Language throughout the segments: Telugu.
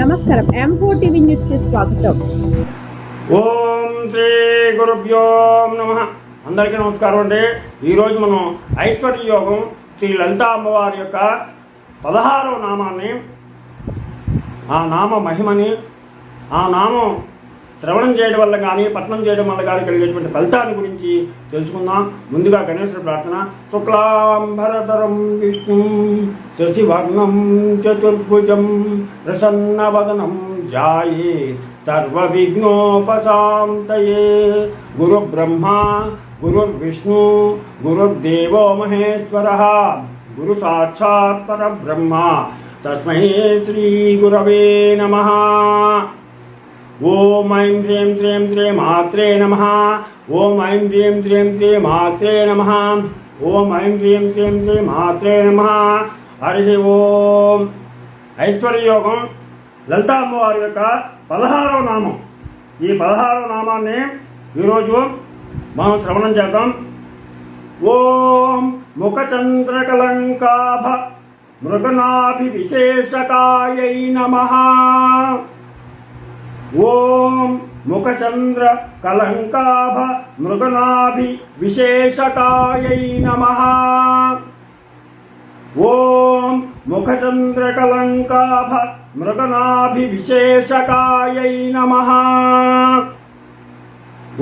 నమస్కారం. ఎం ఫోర్ టీవీ న్యూస్కి స్వాగతం. ఓం శ్రీ గురుభ్యో నమ. అందరికీ నమస్కారం అండి. ఈరోజు మనం ఐశ్వర్య యోగం శ్రీ లలితా అమ్మవారి యొక్క పదహారవ నామాన్ని ఆ నామ మహిమని ఆ నామం శ్రవణం చేయడం వల్ల కానీ పఠనం చేయడం వల్ల కానీ కలిగేటువంటి ఫలితాన్ని గురించి తెలుసుకుందాం. ముందుగా గణేశుడు ప్రార్థన. శుక్లాంబరతరం విష్ణు శశివర్ణం చతుర్భుజం ప్రసన్నవదనం జాయే సర్వ విఘ్నోపశాంతయే గురు బ్రహ్మ గురుర్విష్ణు గురుర్దేవో మహేశ్వర గురు సాక్షాత్ పరబ్రహ్మ. తస్మై శ్రీ గురవే నమః. ఓం ఐం శ్రీం శ్రీం శ్రీ మాత్రే నమ. ఓం ఐం శ్రీం శ్రీం శ్రీ మాత్రే నమ. ఓం ఐం శ్రీం శ్రీం శ్రీ మాత్రే నమ. హరి ఓం. ఐశ్వర్యయోగం లలితా అమ్మవారి యొక్క పదహారవ నామం. ఈ పదహారవ నామాన్ని ఈరోజు మనం శ్రవణం చేద్దాం. ఓం ముఖచంద్రకలంకాభ మృగనాభి విశేషకాయై నమ. ఓం ముఖచంద్ర కలంకాభ మృగనాభి విశేషకాయై నమ ఓం ముఖచంద్ర కలంకాభ మృగనాభి విశేషకాయై నమ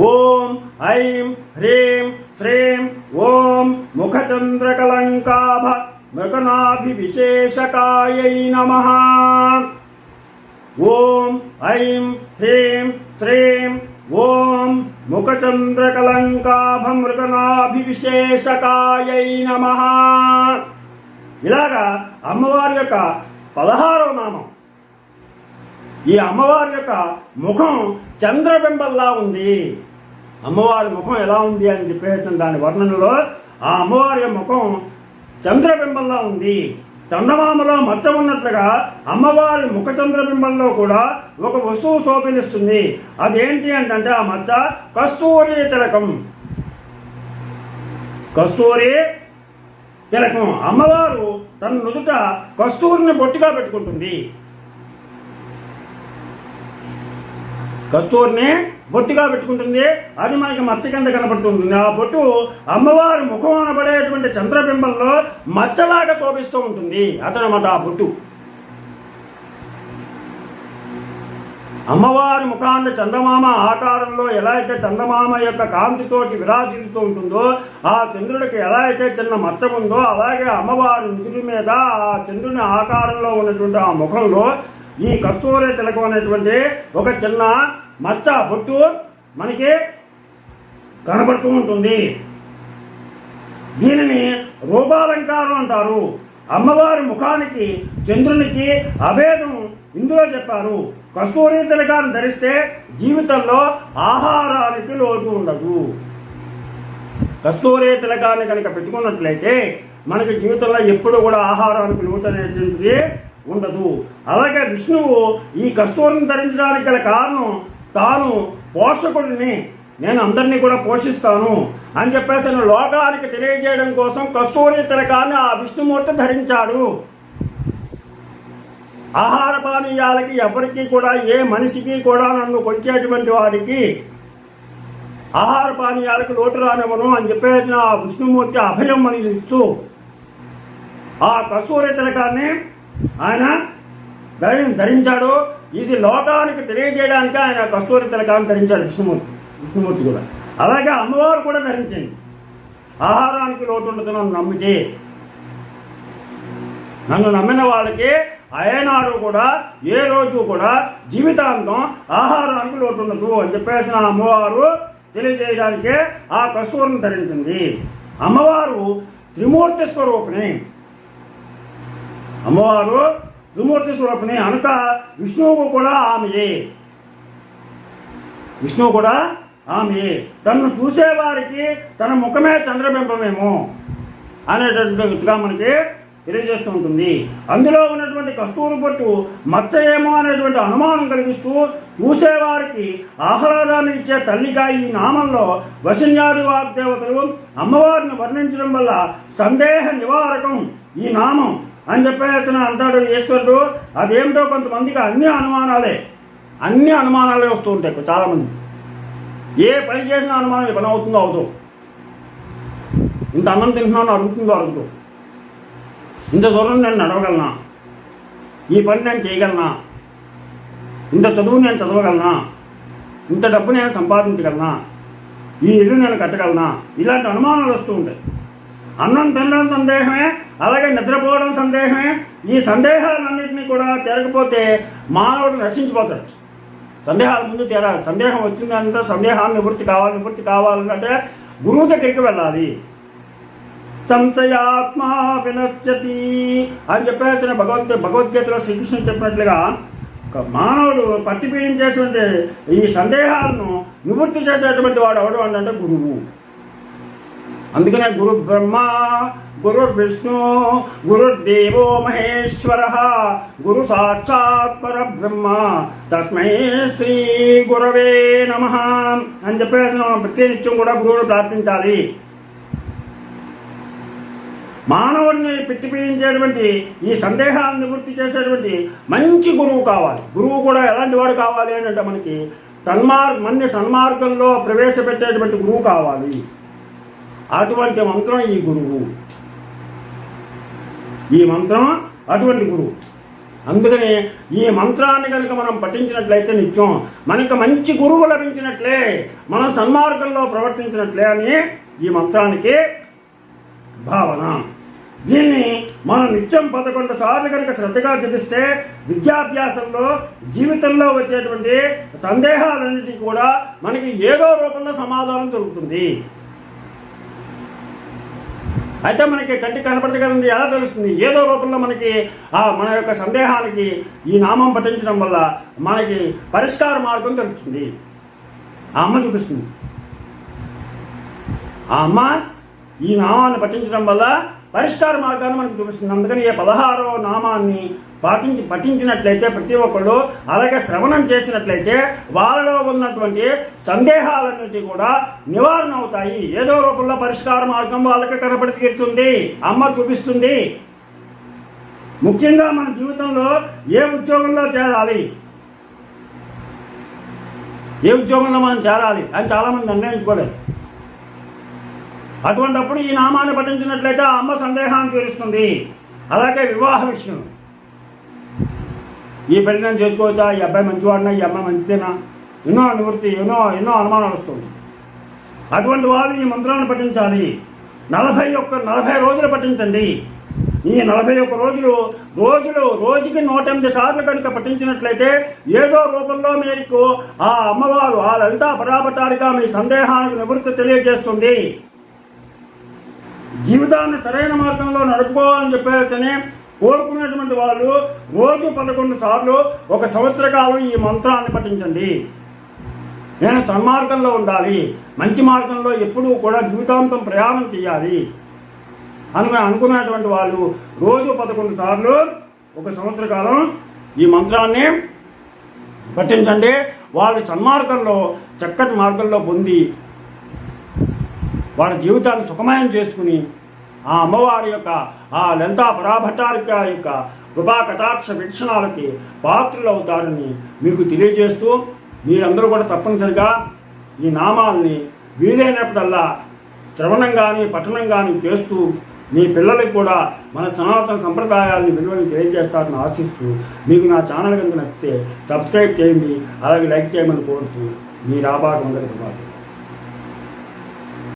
ఓం ఐం హ్రీం శ్రీం ఓం ముఖచంద్ర కలంకాభ మృగనాభి విశేషకాయై నమః ఓం ఐం హ్రీం శ్రీం ఓం ముఖచంద్రకలంకాభమృగనాభివిశేషకాయై నమ. ఇలాగా అమ్మవారి యొక్క పదహారవ నామం. ఈ అమ్మవారి యొక్క ముఖం చంద్రబింబంలా ఉంది. అమ్మవారి ముఖం ఎలా ఉంది అని చెప్పేసిన దాని వర్ణనలో ఆ అమ్మవారి ముఖం చంద్రబింబంలా ఉంది. చందమామలో మచ్చ ఉన్నట్లుగా అమ్మవారి ముఖ చంద్రబింబంలో కూడా ఒక వస్తువు శోభినిస్తుంది. అదేంటి అంటే ఆ మచ్చ కస్తూరి తిలకం. కస్తూరి తిలకం. అమ్మవారు తన నుదుట కస్తూరిని బొట్టుగా పెట్టుకుంటుంది. కస్తూరిని బొట్టుగా పెట్టుకుంటుంది. అది మనకి మచ్చ కింద కనబడుతుంది ఆ బొట్టు అమ్మవారి ముఖం అనబడేటువంటి చంద్రబింబంలో మచ్చలాగా శోభిస్తూ ఉంటుంది. అతనమాట ఆ బొట్టు. అమ్మవారి ముఖాన్ని చందమామ ఆకారంలో ఎలా అయితే చందమామ యొక్క కాంతితోటి విరాజిల్లుతూ ఉంటుందో ఆ చంద్రుడికి ఎలా అయితే చిన్న మచ్చ ఉందో అలాగే అమ్మవారి నుదుటి మీద ఆ చంద్రుని ఆకారంలో ఉన్నటువంటి ఆ ముఖంలో ఈ కస్తూరి తిలకం అనేటువంటి ఒక చిన్న మచ్చ బొట్టు మనకి కనబడుతూ ఉంటుంది. దీనిని రూపాలంకారం అంటారు. అమ్మవారి ముఖానికి చంద్రునికి అభేదం ఇందులో చెప్పారు. కస్తూరి తిలకాన్ని ధరిస్తే జీవితంలో ఆహారానికి లోటు ఉండదు. కస్తూరి తిలకాన్ని కనుక పెట్టుకున్నట్లయితే మనకి జీవితంలో ఎప్పుడు కూడా ఆహారానికి లోటు అనేటువంటిది ఉండదు అలాగే విష్ణువు ఈ కస్తూరిని ధరించడానికి గల కారణం తాను పోషకుడిని. నేను అందరినీ కూడా పోషిస్తాను అని చెప్పేసి లోకానికి తెలియజేయడం కోసం కస్తూరి తిలకాన్ని ఆ విష్ణుమూర్తి ధరించాడు. ఆహార పానీయాలకి ఎవరికి కూడా ఏ మనిషికి కూడా నన్ను కొంచేటువంటి వారికి ఆహార పానీయాలకు లోటు రానివ్వను అని చెప్పేసిన ఆ విష్ణుమూర్తి అభయం మనకి ఇస్తూ ఆ కస్తూరి తిలకాన్ని ఆయన ధరి ధరించాడు ఇది లోకానికి తెలియజేయడానికి ఆయన కస్తూరి తిలకాన్ని ధరించాడు విష్ణుమూర్తి విష్ణుమూర్తి కూడా. అలాగే అమ్మవారు కూడా ధరించింది. ఆహారానికి లోటు ఉండదు నన్ను నమ్మితే నన్ను నమ్మిన వాళ్ళకి అయనాడు కూడా ఏ రోజు కూడా జీవితాంతం ఆహారానికి లోటు ఉండదు అని చెప్పేసిన అమ్మవారు తెలియజేయడానికే ఆ కస్తూరిని ధరించింది. అమ్మవారు త్రిమూర్తి స్వరూపిణి. అమ్మవారు త్రిమూర్తి స్వరూపిణి అనక విష్ణువు కూడా ఆమెయే. విష్ణువు కూడా ఆమె తనను చూసేవారికి తన ముఖమే చంద్రబింబమేమో అనేటటువంటిగా మనకి తెలియజేస్తూ ఉంటుంది. అందులో ఉన్నటువంటి కస్తూరు పట్టు మచ్చ ఏమో అనేటువంటి అనుమానం కలిగిస్తూ చూసేవారికి ఆహ్లాదాన్ని ఇచ్చే తల్లిగా ఈ నామంలో వశన్యాది వాగ్దేవతలు అమ్మవారిని వర్ణించడం వల్ల సందేహ నివారకం ఈ నామం. అని చెప్పేసి అంటాడు ఈశ్వరుడు. అదేమిటో కొంతమందికి అన్ని అనుమానాలే. అన్ని అనుమానాలే వస్తూ ఉంటాయి చాలామంది. ఏ పని చేసిన అనుమానం ఈ పని అవుతుందో అవుతుందో ఇంత అన్నం తింటున్నాను అడుగుతుందో అడుగుతూ. ఇంత దూరం నేను నడవగలనా? ఈ పని నేను చేయగలనా? ఇంత చదువు నేను చదవగలనా? ఇంత డబ్బు నేను సంపాదించగలనా? ఈ ఇల్లు నేను కట్టగలనా? ఇలాంటి అనుమానాలు వస్తూ ఉంటాయి. అన్నం తినడం సందేహమే అలాగే నిద్రపోవడం సందేహమే. ఈ సందేహాలన్నింటినీ కూడా తేలకపోతే మానవుడు నశించిపోతాడు. సందేహాల ముందు తేరాలి. సందేహం వచ్చిందంటే సందేహాన్ని నివృత్తి కావాలి నివృత్తి కావాలంటే గురువు దగ్గరికి వెళ్ళాలి. సంశయాత్మా వినశ్యతి అని చెప్పేసిన భగవద్ భగవద్గీతలో శ్రీకృష్ణుడు చెప్పినట్లుగా మానవుడు పట్టి పీడించేటువంటి ఈ సందేహాలను నివృత్తి చేసేటువంటి వాడు ఎవడు అంటే గురువు. అందుకనే గురు బ్రహ్మ గురు విష్ణు గురుదేవో మహేశ్వర గురు సాక్షాత్ పరబ్రహ్మ తస్మై శ్రీ గురవే నమ అని చెప్పేసి మనం ప్రతినిత్యం కూడా గురువును ప్రార్థించాలి. మానవుడిని పిచ్చిపీడించేటువంటి ఈ సందేహాలను నివృత్తి చేసేటువంటి మంచి గురువు కావాలి. గురువు కూడా ఎలాంటి వాడు కావాలి అని అంటే మనకి సన్మార్ మంది సన్మార్గంలో ప్రవేశపెట్టేటువంటి గురువు కావాలి. అటువంటి మంత్రం ఈ గురువు. ఈ మంత్రం అటువంటి గురువు. అందుకని ఈ మంత్రాన్ని కనుక మనం పఠించినట్లయితే నిత్యం మనకు మంచి గురువు లభించినట్లే మనం సన్మార్గంలో ప్రవర్తించినట్లే అని ఈ మంత్రానికి భావన. దీన్ని మనం నిత్యం పదకొండు సార్లు కనుక శ్రద్ధగా జపిస్తే విద్యాభ్యాసంలో జీవితంలో వచ్చేటువంటి సందేహాలన్నిటి కూడా మనకి ఏదో రూపంలో సమాధానం దొరుకుతుంది. అయితే మనకి కంటికి కనపడదు కదండి ఎలా తెలుస్తుంది? ఏదో రూపంలో మనకి ఆ మన యొక్క సందేహానికి ఈ నామం పఠించడం వల్ల మనకి పరిష్కార మార్గం తెలుస్తుంది ఆ అమ్మ చూపిస్తుంది. ఆ అమ్మ ఈ నామాన్ని పఠించడం వల్ల పరిష్కార మార్గాన్ని మనకు చూపిస్తుంది. అందుకని ఏ పదహారో నామాన్ని పాటించి పఠించినట్లయితే ప్రతి ఒక్కళ్ళు అలాగే శ్రవణం చేసినట్లయితే వాళ్ళలో ఉన్నటువంటి సందేహాలన్నిటి కూడా నివారణ అవుతాయి. ఏదో రూపంలో పరిష్కార మార్గం వాళ్ళకి కనపడితీరుతుంది అమ్మ చూపిస్తుంది. ముఖ్యంగా మన జీవితంలో ఏ ఉద్యోగంలో చేరాలి? ఏ ఉద్యోగంలో మనం చేరాలి అని చాలామంది నిర్ణయించుకోలేదు. అటువంటప్పుడు ఈ నామాన్ని పఠించినట్లయితే ఆ అమ్మ సందేహాన్ని తీరుస్తుంది. అలాగే వివాహ విషయం. ఈ పెళ్ళి చేసుకోవచ్చా? ఈ అబ్బాయి మంచివాడినా? ఈ అమ్మాయి మంచిదేనా? ఎన్నో నివృత్తి ఎన్నో ఎన్నో అనుమానాలు వస్తుంది అటువంటి వాళ్ళు ఈ మంత్రాన్ని పఠించాలి. నలభై ఒక్క నలభై రోజులు పఠించండి. ఈ నలభై ఒక్క రోజులు రోజులు రోజుకి నూట ఎనిమిది సార్లు కనుక పఠించినట్లయితే ఏదో రూపంలో మీకు ఆ అమ్మవారు ఆ లలితా పరాపటారిగా మీ సందేహానికి నివృత్తి తెలియజేస్తుంది. జీవితాన్ని సరైన మార్గంలో నడుపుకోవాలని చెప్పేసని కోరుకునేటువంటి వాళ్ళు రోజు పదకొండు సార్లు ఒక సంవత్సర కాలం ఈ మంత్రాన్ని పఠించండి. నేను సన్మార్గంలో ఉండాలి. మంచి మార్గంలో ఎప్పుడూ కూడా జీవితాంతం ప్రయాణం చేయాలి. అనుకుని అనుకునేటువంటి వాళ్ళు రోజు పదకొండు సార్లు ఒక సంవత్సర కాలం ఈ మంత్రాన్ని పఠించండి. వాళ్ళ సన్మార్గంలో చక్కటి మార్గంలో పొంది వాళ్ళ జీవితాన్ని సుఖమయం చేసుకుని ఆ అమ్మవారి యొక్క ఆ లలితా పరాభట్టారిక యొక్క కృపా కటాక్ష వీక్షణాలకి పాత్రలు అవుతారని మీకు తెలియజేస్తూ మీరందరూ కూడా తప్పనిసరిగా ఈ నామాల్ని వీలైనప్పుడల్లా శ్రవణం కానీ పఠనం కానీ చేస్తూ మీ పిల్లలకు కూడా మన సనాతన సంప్రదాయాల్ని విలువని తెలియజేస్తారని ఆశిస్తూ మీకు నా ఛానల్ కనుక నచ్చితే సబ్స్క్రైబ్ చేయండి అలాగే లైక్ చేయమని కోరుతూ మీ రాబాటు అందరికీ